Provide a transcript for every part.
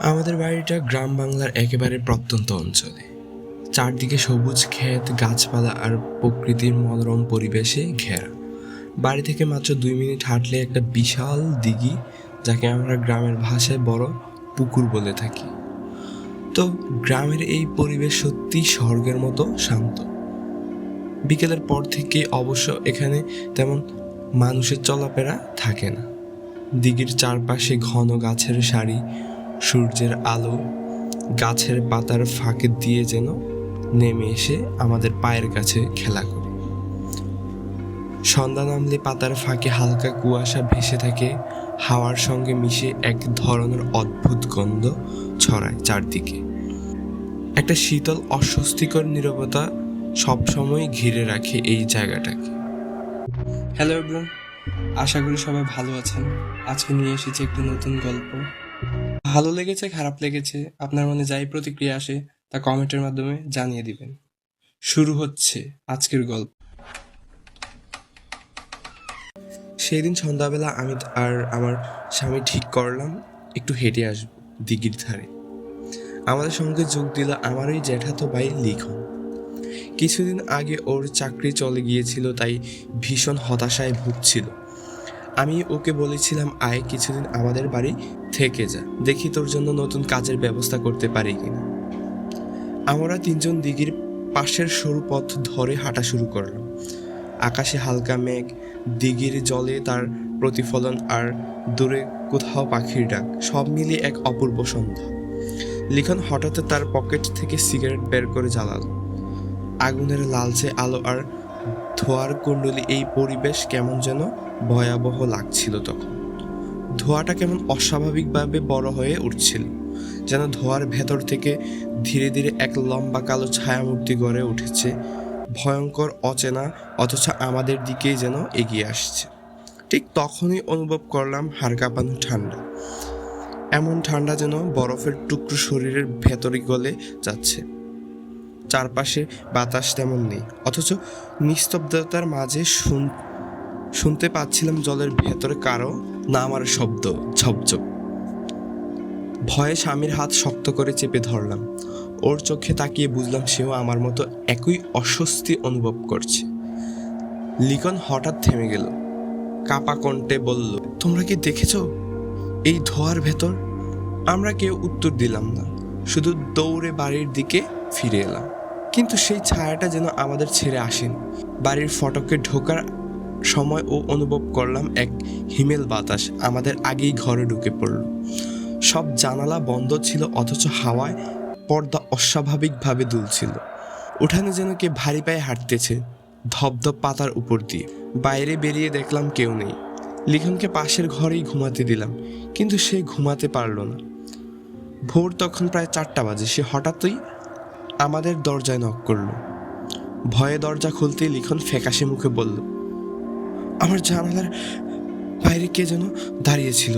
আমাদের বাড়িটা গ্রাম বাংলার একেবারে প্রত্যন্ত অঞ্চলে। চারদিকে সবুজ ক্ষেত, গাছপালা আর প্রকৃতির মনোরম পরিবেশে ঘেরা। বাড়ি থেকে মাত্র দুই মিনিট হাঁটলে একটা বিশাল দিঘি, যাকে আমরা গ্রামের ভাষায় বড় পুকুর বলে থাকি। তো গ্রামের এই পরিবেশ সত্যি স্বর্গের মতো শান্ত। বিকেলের পর থেকে অবশ্য এখানে তেমন মানুষের চলাফেরা থাকে না। দিঘির চারপাশে ঘন গাছের সারি সূর্যের আলো গাছের পাতার ফাঁকে দিয়ে যেন নেমে এসে আমাদের পায়ের কাছে খেলা করে। সন্ধ্যা নামলে পাতার ফাঁকে হালকা কুয়াশা ভেসে থাকে, হাওয়ার সঙ্গে মিশে এক ধরনের অদ্ভুত গন্ধ ছড়ায় চারদিকে। একটা শীতল, অস্বস্তিকর নীরবতা সবসময় ঘিরে রাখে এই জায়গাটাকে। হ্যালো এভরিওয়ান, আশা করি সবাই ভালো আছেন। আজকে নিয়ে এসেছি একটি নতুন গল্প। ভালো লেগেছে, খারাপ লেগেছে, আপনার মনে যাই প্রতিক্রিয়া আসে, তা কমেন্টের মাধ্যমে জানিয়ে দিবেন। শুরু হচ্ছে আজকের গল্প। সেই দিন সন্ধ্যাবেলা আমি আর আমার স্বামী ঠিক করলাম, একটু হেঁটে আসব দিঘির ধারে। আমাদের সঙ্গে যোগ দিল আমার ওই জ্যাঠাতো ভাই লিখন। কিছুদিন আগে ওর চাকরি চলে গিয়েছিল, তাই ভীষণ হতাশায় ভুগছিল। আমি ওকে বলেছিলাম, আয়, কিছুদিন আমাদের বাড়ি থেকে যা। দেখি তোর জন্য নতুন কাজের ব্যবস্থা করতে পারি কিনা। আমরা তিনজন দিঘির পাশের সরু পথ ধরে হাঁটা শুরু করলাম। আকাশে হালকা মেঘ, দিঘির জলে তার প্রতিফলন আর দূরে কোথাও পাখির ডাক, সব মিলিয়ে এক অপূর্ব সন্ধ্যা। লিখন হঠাৎ তার পকেট থেকে সিগারেট বের করে জ্বালাল। আগুনের লালচে আলো আর ধোয়ার কুণ্ডলি, এই পরিবেশ কেমন যেন ভয়াবহ লাগছিল তখন। ধোঁয়াটা কেমন অস্বাভাবিকভাবে বড় হয়ে উঠছিল, যেন ধোঁয়ার ভেতর থেকে ধীরে ধীরে এক লম্বা কালো ছায়ামূর্তি গড়ে উঠেছে, ভয়ঙ্কর, অচেনা, অথচ আমাদের দিকেই যেন এগিয়ে আসছে। ঠিক তখনই অনুভব করলাম হাড় কাঁপানো ঠান্ডা, এমন ঠান্ডা যেন বরফের টুকরো শরীরের ভেতরে গলে যাচ্ছে। চারপাশে বাতাস তেমন নেই, অথচ নিস্তব্ধতার মাঝে শুন শুনতে পাচ্ছিলাম জলের ভেতরে কারও নামার শব্দ ঝপঝপ ভয়ে স্বামীর হাত শক্ত করে চেপে ধরলাম। ওর চোখে তাকিয়ে বুঝলাম সেও আমার মতো একই অস্বস্তি অনুভব করছে। লিখন হঠাৎ থেমে গেল। কাপা কণ্ঠে বলল, তোমরা কি দেখেছ? এই ধোয়ার ভেতর? আমরা কেউ উত্তর দিলাম না। শুধু দৌড়ে বাড়ির দিকে ফিরে এলাম। কিন্তু সেই ছায়াটা যেন আমাদের ছেড়ে আসেন। বাড়ির ফটকে ঢোকার সময় ও অনুভব করলাম এক হিমেল বাতাস আমাদের আগেই ঘরে ঢুকে পড়ল। সব জানালা বন্ধ ছিল, অথচ হাওয়ায় পর্দা অস্বাভাবিকভাবে দুলছিল। উঠানে যেন কে ভারী পায়ে হাঁটতেছে ধপধপ পাতার উপর দিয়ে। বাইরে বেরিয়ে দেখলাম কেউ নেই। লিখনকে পাশের ঘরেই ঘুমাতে দিলাম, কিন্তু সে ঘুমাতে পারল না। ভোর তখন প্রায় চারটা বাজে, সে হঠাৎই আমাদের দরজায় নক করল। ভয়ে দরজা খুলতেই লিখন ফ্যাকাশে মুখে বলল আমার জানালার বাইরে কে যেন দাঁড়িয়েছিল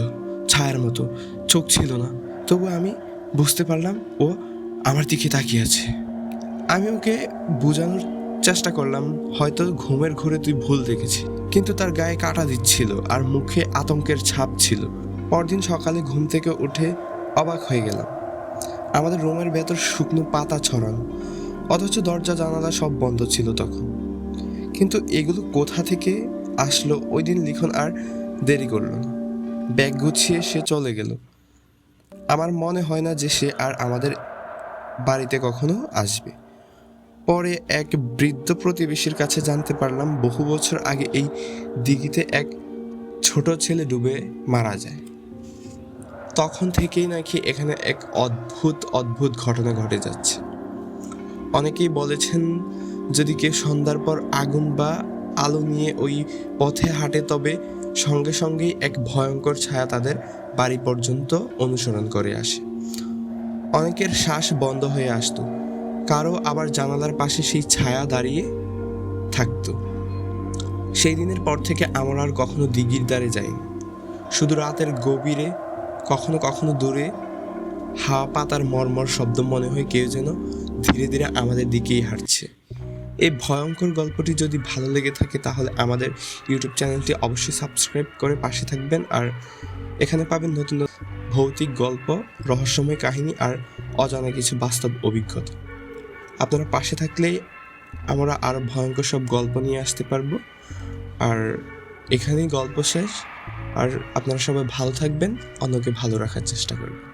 ছায়ার মতো। চোখ ছিল না। তবু আমি বুঝতে পারলাম ও আমার দিকে তাকিয়ে আছে। আমি ওকে বোঝানোর চেষ্টা করলাম, হয়তো ঘুমের ঘোরে তুই ভুল দেখেছি কিন্তু তার গায়ে কাটা দিচ্ছিল আর মুখে আতঙ্কের ছাপ ছিল। পরদিন সকালে ঘুম থেকে উঠে অবাক হয়ে গেলাম। আমাদের রুমের ভেতর শুকনো পাতা ছড়ানো, অথচ দরজা জানালা সব বন্ধ ছিল তখন। কিন্তু এগুলো কোথা থেকে আসলো। ওই দিন লিখন আর দেরি করল। না ব্যাগ গুছিয়ে সে চলে গেল। আমার মনে হয় না যে সে আর আমাদের বাড়িতে কখনো আসবে। পরে এক বৃদ্ধ প্রতিবেশীর কাছে জানতে পারলাম, বহু বছর আগে এই দিঘিতে এক ছোট ছেলে ডুবে মারা যায়। তখন থেকেই নাকি এখানে এক অদ্ভুত অদ্ভুত ঘটনা ঘটে যাচ্ছে। অনেকেই বলেছেন, যদি কেউ সন্ধ্যার পর আগুন বা আলো নিয়ে ওই পথে হাঁটে, তবে সঙ্গে সঙ্গেই এক ভয়ঙ্কর ছায়া তাদের বাড়ি পর্যন্ত অনুসরণ করে আসে। অনেকের শ্বাস বন্ধ হয়ে আসতো। কারও আবার জানালার পাশে সেই ছায়া দাঁড়িয়ে থাকত। সেই দিনের পর থেকে আমরা আর কখনো দিঘির দ্বারে যাইনি শুধু রাতের গভীরে, কখনো কখনো দূরে, হাওয়া পাতার মর্মর শব্দ মনে হয় কেউ যেন ধীরে ধীরে আমাদের দিকেই হাঁটছে। এই ভয়ঙ্কর গল্পটি যদি ভালো লেগে থাকে তাহলে আমাদের ইউটিউব চ্যানেলটি অবশ্যই সাবস্ক্রাইব করে পাশে থাকবেন আর এখানে পাবেন নতুন নতুন ভৌতিক গল্প, রহস্যময় কাহিনী আর অজানা কিছু বাস্তব অভিজ্ঞতা। আপনারা পাশে থাকলেই আমরা আরও ভয়ঙ্কর সব গল্প নিয়ে আসতে পারব। আর এখানেই গল্প শেষ। আর আপনারা সবাই ভালো থাকবেন, অন্যকে ভালো রাখার চেষ্টা করবেন।